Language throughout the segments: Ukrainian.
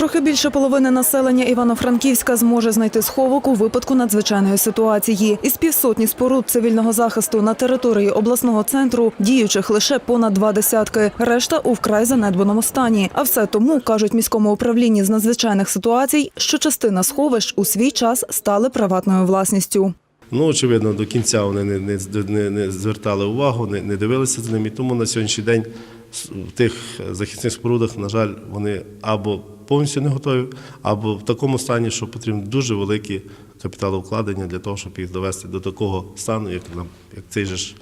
Трохи більше половини населення Івано-Франківська зможе знайти сховок у випадку надзвичайної ситуації. Із півсотні споруд цивільного захисту на території обласного центру діючих лише понад два десятки. Решта у вкрай занедбаному стані. А все тому кажуть міському управлінні з надзвичайних ситуацій, що частина сховищ у свій час стали приватною власністю. Ну, очевидно, до кінця вони не, не, не, не звертали увагу, не, не дивилися за ними. І Тому на сьогоднішній день в тих захисних спорудах, на жаль, вони або повністю не готові, або в такому стані, що потрібні дуже великі капіталовкладення для того, щоб їх довести до такого стану, як, нам- як цей же ж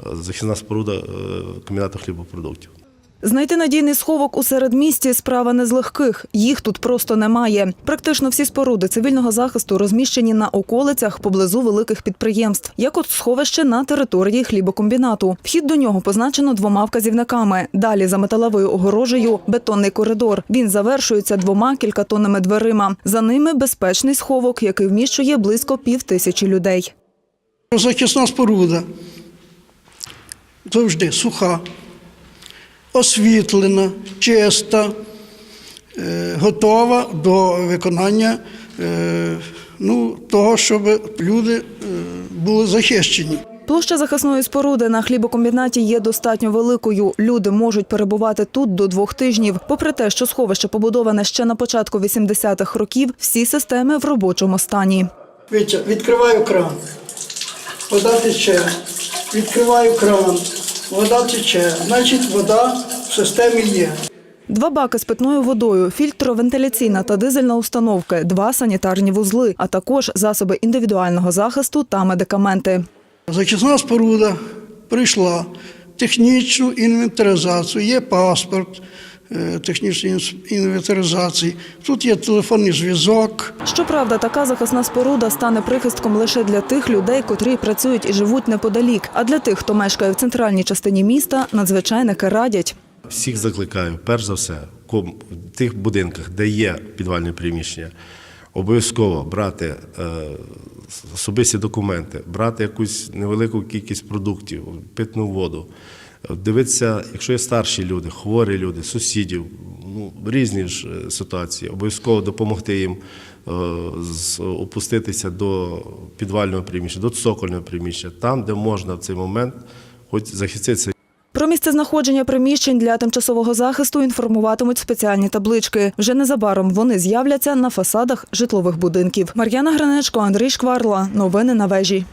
е, захисна споруда е, комбінату хлібопродуктів. Знайти надійний сховок у середмісті справа не з легких. Їх тут просто немає. Практично всі споруди цивільного захисту розміщені на околицях поблизу великих підприємств, як от сховище на території хлібокомбінату. Вхід до нього позначено двома вказівниками. Далі за металевою огорожею бетонний коридор. Він завершується двома кількатонними дверима. За ними безпечний сховок, який вміщує близько пів тисячі людей. Захисна споруда завжди суха, освітлена, чиста, е, готова до виконання е, ну, того, щоб люди е, були захищені. Площа захисної споруди на хлібокомбінаті є достатньо великою. Люди можуть перебувати тут до двох тижнів. Попри те, що сховище побудоване ще на початку 80-х років, всі системи в робочому стані. Відкриваю кран, вода тече, відкриваю кран, вода тече, значить вода в системі є. Два баки з питною водою, фільтровентиляційна та дизельна установка, два санітарні вузли, а також засоби індивідуального захисту та медикаменти. Зачисна споруда прийшла технічну інвентаризацію, є паспорт технічної інвентаризації, тут є телефонний зв'язок. Щоправда, така захисна споруда стане прихистком лише для тих людей, котрі працюють і живуть неподалік. А для тих, хто мешкає в центральній частині міста, надзвичайники радять. Всіх закликаю, перш за все, в тих будинках, де є підвальне приміщення, обов'язково брати е, особисті документи, брати якусь невелику кількість продуктів, питну воду. Дивитися, якщо є старші люди, хворі люди, сусідів, ну, різні ж е, ситуації, обов'язково допомогти їм е, опуститися до підвального приміщення, до цокольного приміщення, там, де можна в цей момент хоч захиститися. Про місце знаходження приміщень для тимчасового захисту інформуватимуть спеціальні таблички. Вже незабаром вони з'являться на фасадах житлових будинків. Мар'яна Гранечко, Андрій Шкварла. Новини на вежі.